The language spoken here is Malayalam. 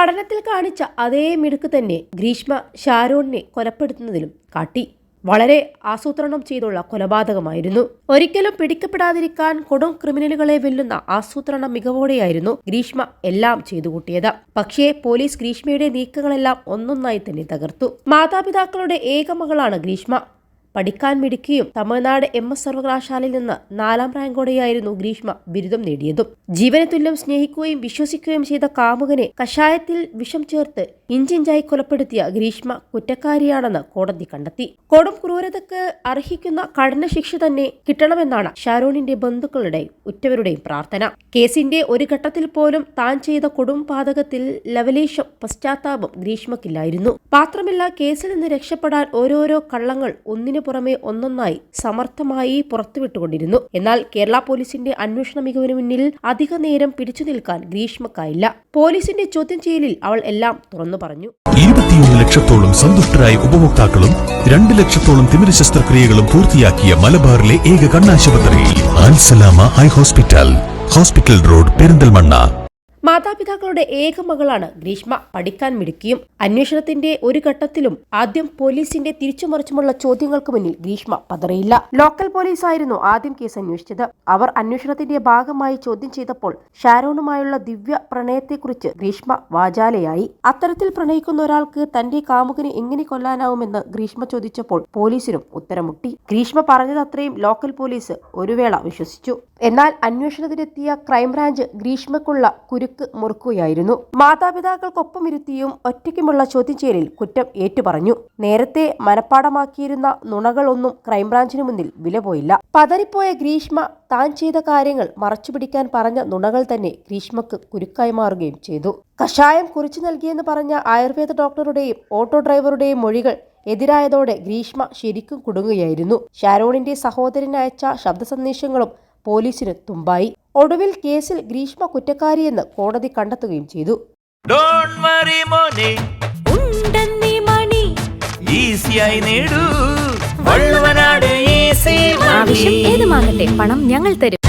പഠനത്തിൽ കാണിച്ച അതേ മിടുക്ക് തന്നെ ഗ്രീഷ്മ ഷാരോണിനെ കൊലപ്പെടുത്തുന്നതിലും കാട്ടി. വളരെ ആസൂത്രണം ചെയ്തുള്ള കൊലപാതകമായിരുന്നു. ഒരിക്കലും പിടിക്കപ്പെടാതിരിക്കാൻ കൊടും ക്രിമിനലുകളെ വെല്ലുന്ന ആസൂത്രണ മികവോടെയായിരുന്നു ഗ്രീഷ്മ എല്ലാം ചെയ്തു കൂട്ടിയത് പക്ഷേ പോലീസ് ഗ്രീഷ്മയുടെ നീക്കങ്ങളെല്ലാം ഒന്നൊന്നായി തന്നെ തകർത്തു. മാതാപിതാക്കളുടെ ഏക മകളാണ് ഗ്രീഷ്മ. പഠിക്കാൻ മിടുക്കിയും തമിഴ്നാട് എം എസ് സർവകലാശാലയിൽ നിന്ന് നാലാം റാങ്കോടെയായിരുന്നു ഗ്രീഷ്മ ബിരുദം നേടിയതും. ജീവന തുല്യം സ്നേഹിക്കുകയും വിശ്വസിക്കുകയും ചെയ്ത കാമുകനെ കഷായത്തിൽ വിഷം ചേർത്ത് ഇഞ്ചിഞ്ചായി കൊലപ്പെടുത്തിയ ഗ്രീഷ്മ കുറ്റക്കാരിയാണെന്ന് കോടതി കണ്ടെത്തി. കൊടും ക്രൂരതയ്ക്ക് അർഹിക്കുന്ന കഠിന ശിക്ഷ തന്നെ കിട്ടണമെന്നാണ് ഷാരോണിന്റെ ബന്ധുക്കളുടെയും ഉറ്റവരുടെയും പ്രാർത്ഥന. കേസിന്റെ ഒരു ഘട്ടത്തിൽ പോലും താൻ ചെയ്ത കൊടും പാതകത്തിൽ ലവലേശം പശ്ചാത്താപം ഗ്രീഷ്മക്കില്ലായിരുന്നു. മാത്രമല്ല കേസിൽ നിന്ന് രക്ഷപ്പെടാൻ ഓരോരോ കള്ളങ്ങൾ ഒന്നിനു പുറമെ ഒന്നൊന്നായി സമർത്ഥമായി പുറത്തുവിട്ടുകൊണ്ടിരുന്നു. എന്നാൽ കേരള പോലീസിന്റെ അന്വേഷണ മികവിന് മുന്നിൽ അധിക നേരം പിടിച്ചു നിൽക്കാൻ ഗ്രീഷ്മക്കായില്ല. പോലീസിന്റെ ചോദ്യം ചെയ്യലിൽ അവൾ എല്ലാം തുറന്നു പറഞ്ഞു. ഇരുപത്തിയൊന്ന് ലക്ഷത്തോളം സന്തുഷ്ടരായ ഉപഭോക്താക്കളും രണ്ട് ലക്ഷത്തോളം തിമിര ശസ്ത്രക്രിയകളും പൂർത്തിയാക്കിയ മലബാറിലെ ഏക കണ്ണാശുപത്രി Ansalama eye hospital. Hospital road Perinthalmanna. മാതാപിതാക്കളുടെ ഏക മകളാണ് ഗ്രീഷ്മ. പഠിക്കാൻ മിടുക്കിയും അന്വേഷണത്തിന്റെ ഒരു ഘട്ടത്തിലും ആദ്യം പോലീസിന്റെ തിരിച്ചുമറിച്ചുമുള്ള ചോദ്യങ്ങൾക്ക് മുന്നിൽ ഗ്രീഷ്മ പതറിയില്ല. ലോക്കൽ പോലീസായിരുന്നു ആദ്യം കേസ് അന്വേഷിച്ചത്. അവർ അന്വേഷണത്തിന്റെ ഭാഗമായി ചോദ്യം ചെയ്തപ്പോൾ ഷാരോണുമായുള്ള ദിവ്യ പ്രണയത്തെക്കുറിച്ച് ഗ്രീഷ്മ വാചാലയായി. അത്തരത്തിൽ പ്രണയിക്കുന്ന ഒരാൾക്ക് തന്റെ കാമുകനെ എങ്ങനെ കൊല്ലാനാവുമെന്ന് ഗ്രീഷ്മ ചോദിച്ചപ്പോൾ പോലീസിനും ഉത്തരമുട്ടി. ഗ്രീഷ്മ പറഞ്ഞതത്രയും ലോക്കൽ പോലീസ് ഒരു വേള വിശ്വസിച്ചു. എന്നാൽ അന്വേഷണത്തിനെത്തിയ ക്രൈംബ്രാഞ്ച് ഗ്രീഷ്മക്കുള്ള കുരുക്ക് മുറുക്കുകയായിരുന്നു. മാതാപിതാക്കൾക്കൊപ്പം ഇരുത്തിയും ഒറ്റയ്ക്കുമുള്ള ചോദ്യം ചെയ്യലിൽ കുറ്റം ഏറ്റുപറഞ്ഞു. നേരത്തെ മനഃപ്പാടമാക്കിയിരുന്ന നുണകളൊന്നും ക്രൈംബ്രാഞ്ചിന് മുന്നിൽ വില പോയില്ല പതറിപ്പോയ ഗ്രീഷ്മ താൻ ചെയ്ത കാര്യങ്ങൾ മറച്ചുപിടിക്കാൻ പറഞ്ഞ നുണകൾ തന്നെ ഗ്രീഷ്മക്ക് കുരുക്കായി മാറുകയും ചെയ്തു. കഷായം കുറിച്ചു നൽകിയെന്ന് പറഞ്ഞ ആയുർവേദ ഡോക്ടറുടെയും ഓട്ടോ ഡ്രൈവറുടെയും മൊഴികൾ എതിരായതോടെ ഗ്രീഷ്മ ശരിക്കും കുടുങ്ങുകയായിരുന്നു. ഷാരോണിന്റെ സഹോദരൻ അയച്ച ശബ്ദ സന്ദേശങ്ങളും പോലീസിന് തുമ്പായി. ഒടുവിൽ കേസിൽ ഗ്രീഷ്മ കുറ്റക്കാരിയെന്ന് കോടതി കണ്ടെത്തുകയും ചെയ്തു. ഡോണ്ട് വറി മോനെ. ഉണ്ടെന്നീ മണി. ഈസിയായി നേടൂ. വള്ളുവനാട് ഈസി ആവശ്യം ഏതുമാകട്ടെ പണം ഞങ്ങൾ തരും.